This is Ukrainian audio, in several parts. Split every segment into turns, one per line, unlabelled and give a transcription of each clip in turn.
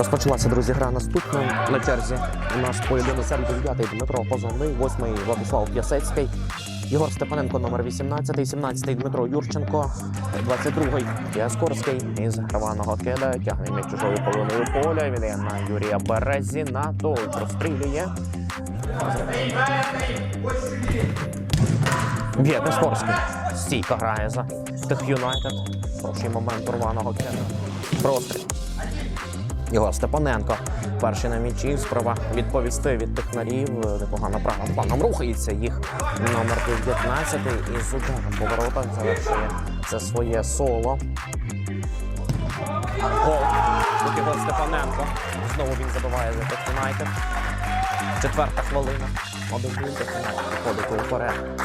Розпочалася, друзі, гра наступна. На черзі у нас поєдинок 9-й Дмитро Позовний, 8-й Владислав П'ясецький, Єгор Степаненко номер 18, 17-й Дмитро Юрченко, 22-й Яскорський із рваного кида. Тягне м'яч чужою половиною поля. Віддає на Юрія Березіна. Той прострілює. Б'є Яскорський. Стійка грає за тих Юнайтед. Хороший момент рваного кида. Простріл. Єгор Степаненко. Перший на м'ячі. Спроба відповісти від технарів. Непогано правим планом рухається їх. Номер 19 і з ударом по завершує це своє соло. Гол. Єгор Степаненко. Знову він забиває за Тек Четверта хвилина. Один Юнайтед виходить уперед.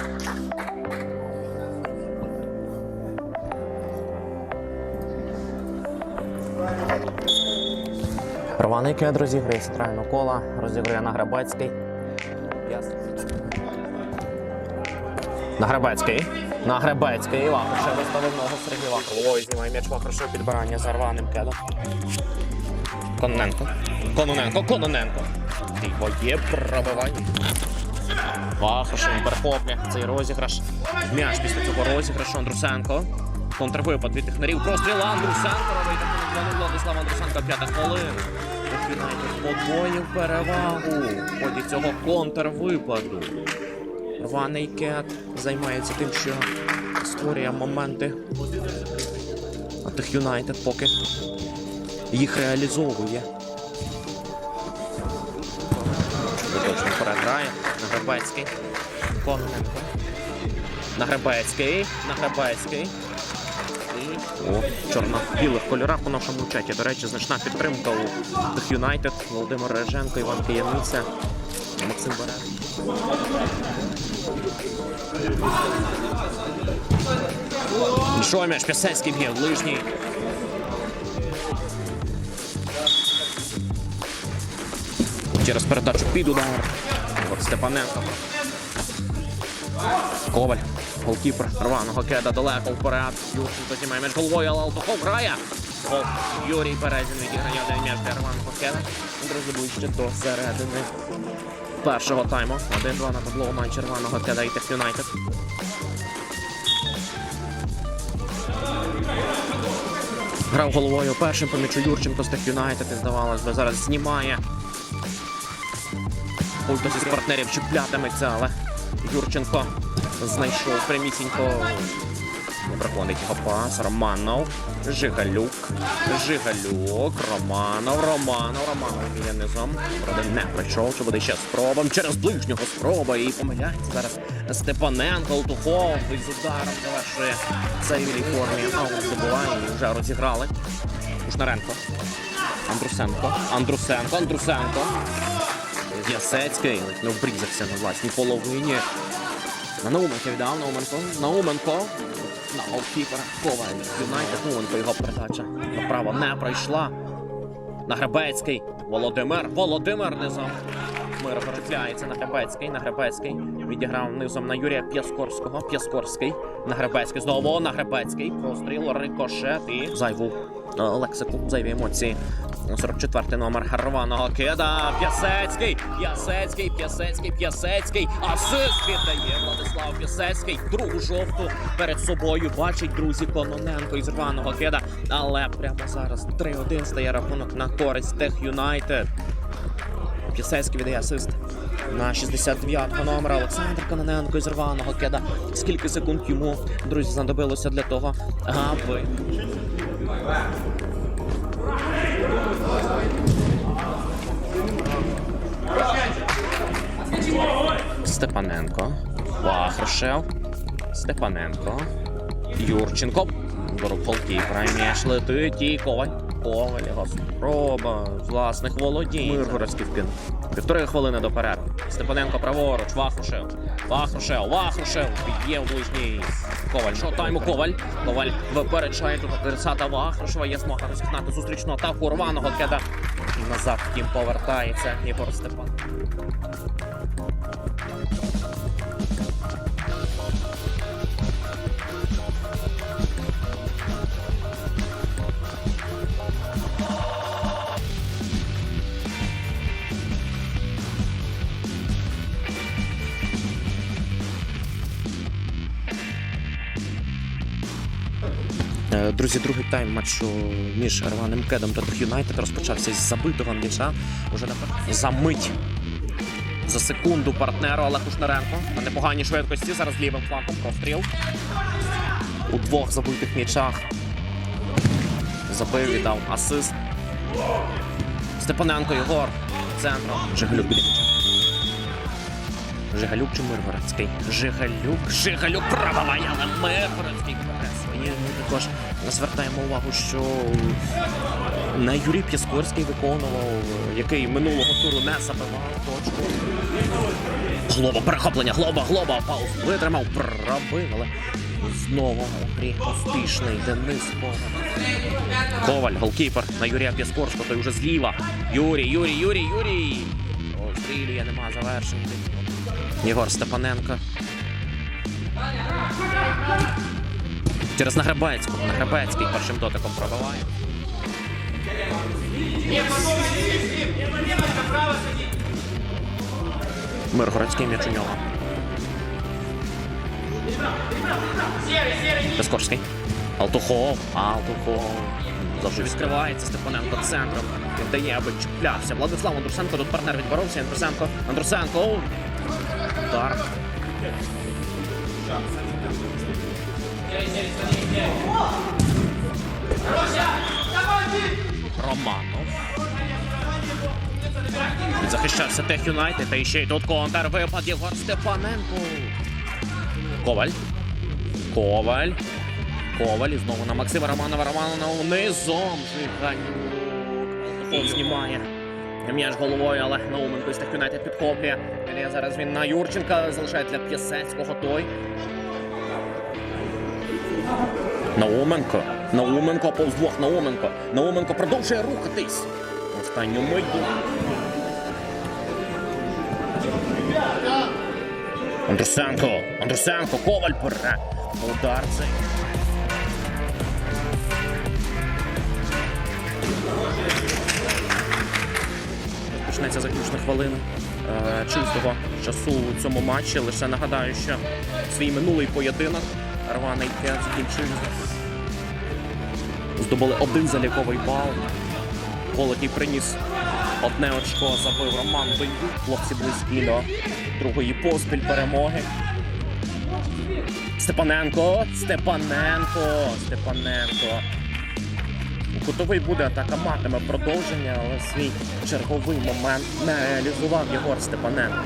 Рваний кед розіграє центрального кола, розігрує Нагребецький. Нагребецький. Нагребецький. Вахруше виставив ногу Сергій Вахров. Ой, знімає м'яч Вахруше підбирання за рваним кедом. Кононенко. Кононенко, Кононенко. Твоє пробивання. Вахруше він перехоплює цей розіграш. М'яч після цього розіграшу Андрусенко. Контрвипад від технарів. Простріл Андрусенко робить таку Владислав Андрусенко, п'ята хвилина. Юнайтед подвоїв перевагу в ході цього контрвипаду. Рваний кет займається тим, що створює моменти. А тих Юнайтед поки їх реалізовує. Точно переграє. Нагребецький. Кононенко. Нагребецький. Нагребецький. О, чорно-білих кольорах у нашому чаті. До речі, значна підтримка у тих Юнайтед. Володимир Реженко, Іван Кияниця, Максим Берез. Що м'яч Пісецький б'є ближній. Через передачу під удар. Степаненко. Коваль. Голкіпер рваного кеда далеко вперед. Юрченко знімає між головою, але Алтухов грає. Гол. Юрій Березін відіграє один м'яч рваного кеда. Друзі, ближче до середини першого тайму. 1-2 на табло матч рваного кеда і Тех Юнайтед. Грав головою першим по м'ячу Юрченко з Тех Юнайтед. І здавалось би, зараз знімає. Хтось із партнерів чіплятиметься, але Юрченко знайшов прямісінько. Проходить його. Романов. Жигалюк. Жигалюк. Романов. Романов. Романов є низом. Правда, не прийшов. Чи буде ще спробам. Через ближнього спроба. І помиляється зараз Степаненко. Алтухов. Із ударом завершує в формі. Аут забуває. І вже розіграли. Кушнаренко. Андрусенко. Андрусенко. Андрусенко. Ясецький ледь не обрізався на власній половині. На Науменко віддав Науменко. Науменко. На голкіпера. Юнайтед. Науменко його передача. Направо не пройшла. Нагребецький. Володимир. Володимир низом. Мир перечисляється Нагребецький. Нагребецький. Відіграв низом на Юрія П'яскорського. П'яскорський. Нагребецький. Знову Нагребецький. Простріл, рикошет і зайву е, лексику, зайві емоції. 44 номер рваного кида. П'ясецький. П'ясецький, П'ясецький, П'ясецький. Асист віддає Владислав П'ясецький. Другу жовту перед собою бачить друзі Кононенко із рваного кида. Але прямо зараз 3-1 стає рахунок на користь Тех Юнайтед. П'ясецький віддає асист на 69-го номера Олександр Кононенко із рваного кида. Скільки секунд йому, друзі, знадобилося для того, аби Степаненко. Вахрушев. Степаненко. Юрченко. До голкіпера. М'яч летить і Коваль. Коваль спроба власних володінь. Миргородський вкинув. Півтори хвилини до перерви. Степаненко праворуч. Вахрушев. Вахрушев. Вахрушев. Б'є в ближній. Коваль. Що тайму Коваль. Коваль випереджає тут адресата Вахрушева. Є змога розігнати зустрічну атаку рваного кеда. Назад втім повертається Єгор Степан. Друзі, другий тайм матчу між Рваним Кедом та Дух Юнайтед розпочався з забитого м'яча. Уже напевно за мить. За секунду партнеру Олег Кушнаренко на непоганій швидкості. Зараз лівим флангом простріл. У двох забитих м'ячах. Забив, віддав асист. Степаненко Єгор. Центром. Жигалюк біля м'яча. Жигалюк чи Миргородський? Жигалюк. Жигалюк пробиває, але Миргородський бере. Ми також звертаємо увагу, що не Юрій П'яскорський виконував, який минулого туру не забивав точку. Глоба, перехоплення, глоба, глоба, пауз витримав, пробив, але знову грі успішний Денис Коваль. Коваль, голкіпер на Юрія П'яскорського, той вже зліва. Юрій, Юрій, Юрій, Юрій. Обстрілює, нема завершень. Єгор Степаненко. Через Нагребецького. Нагребецький першим дотиком пробиває. Миргородський м'яч у нього. Пескорський. Алтухов. Алтухов. Завжди відкривається Степаненко центром. Він дає, аби чіплявся. Владислав Андрусенко, тут партнер відборовся. Андрусенко. Андрусенко. Удар. Романов. Захищався Тех Юнайтед, та ще й тут контр випад Єгор Степаненко. Коваль. Коваль. Коваль і знову на Максима Романова Романова низом. Жиганюк. Знімає. М'яч головою, але Науменко із Тех Юнайтед підхоплює. Ілія зараз він на Юрченка залишає для П'ясецького той. Науменко. Науменко повз двох Науменко. Науменко продовжує рухатись. Останню мить. Андрусенко. Андрусенко. Коваль бере. Удар. Почнеться заключна хвилина е, чистого часу у цьому матчі. Лише нагадаю, що свій минулий поєдинок рваний кет закінчився. Здобули один заліковий бал. Голодій приніс одне очко, забив Роман Бендюк. Хлопці близькі до другої поспіль перемоги. Степаненко, Степаненко, Степаненко. Кутовий буде атака матиме продовження, але свій черговий момент не реалізував Єгор Степаненко.